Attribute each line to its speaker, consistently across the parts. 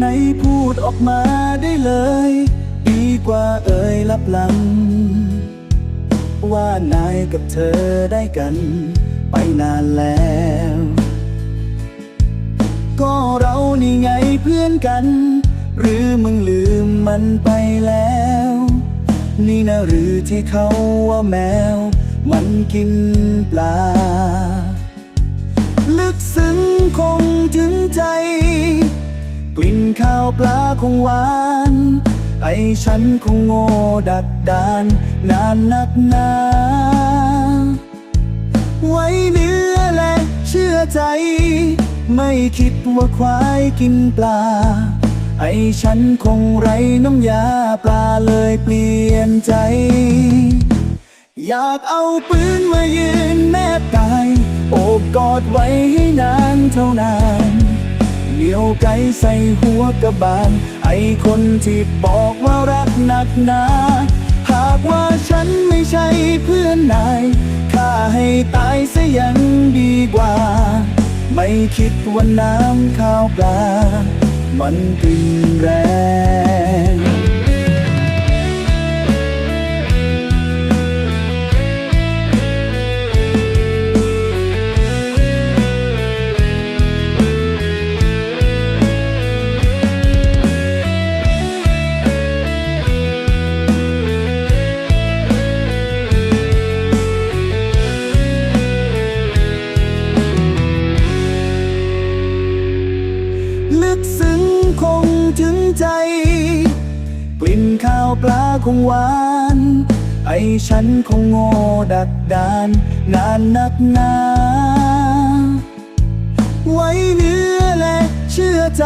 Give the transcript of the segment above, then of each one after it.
Speaker 1: ในพูดออกมาได้เลย ดีกว่าเอ่ยลับหลัง ว่านายกับเธอได้กัน ไปนานแล้ว ก็เรานี่ไงเพื่อนกัน หรือมึงลืมมันไปแล้ว นี่นะหรือที่เขาว่าแมว มันกินปลา ลึกซึ้งคงถึงใจ กลิ่นข้าวปลาคงหวาน ไอฉันคงโง่ดักดาน นานนักหนาไว้เนื้อและเชื่อใจ ไม่คิดว่าควายกินปลา ไอฉันคงไรน้ำยาปลาเลยเปลี่ยนใจ อยากเอาปืนมายืนแนบกาย โอบกอดไว้ให้นานเท่านาน เลี้ยวไกใส่หัวกระบาล ไอคนที่บอกว่ารักหนักหนา หากว่าฉันไม่ใช่เพื่อนนายข้าให้ตายซะยังดีกว่า ไม่คิดว่าน้ำข้าวปลา มันกลิ่นแรง ใจ กลิ่นข้าวปลาคงหวาน ไอฉันคงโง่ดักดาน นานนักหนาไว้เนื้อและเชื่อใจ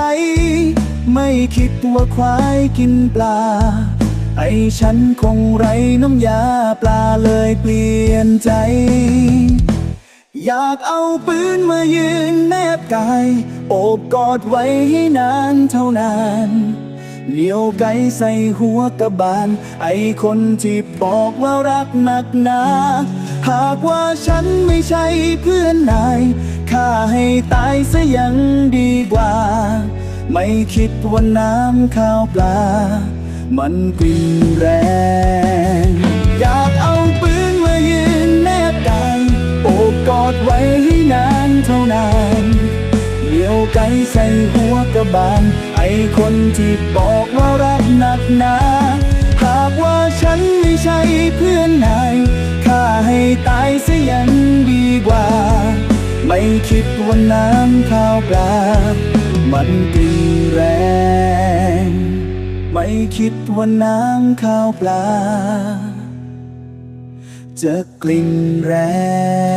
Speaker 1: ไม่คิดว่าควายกินปลา ไอฉันคงไรน้ำยาปลาเลยเปลี่ยนใจ อยากเอาปืนมายืนแนบกาย โอบกอดไว้ให้นานเท่านานเหนียวไกใส่หัวกระบาล ไอคนที่บอกว่ารักหนักหนาหากว่าฉันไม่ใช่เพื่อนนายฆ่าให้ตายซะยังดีกว่า ไม่คิดว่าน้ำข้าวปลา มันกลิ่นแรง เหนียวไกใส่หัวกระบาล ไอคนที่บอกว่ารักหนักหนา หากว่าฉันไม่ใช่เพื่อนนายฆ่าให้ตายซะยังดีกว่า ไม่คิดว่าน้ำข้าวปลา มันกลิ่นแรง ไม่คิดว่าน้ำข้าวปลาจะกลิ่นแรง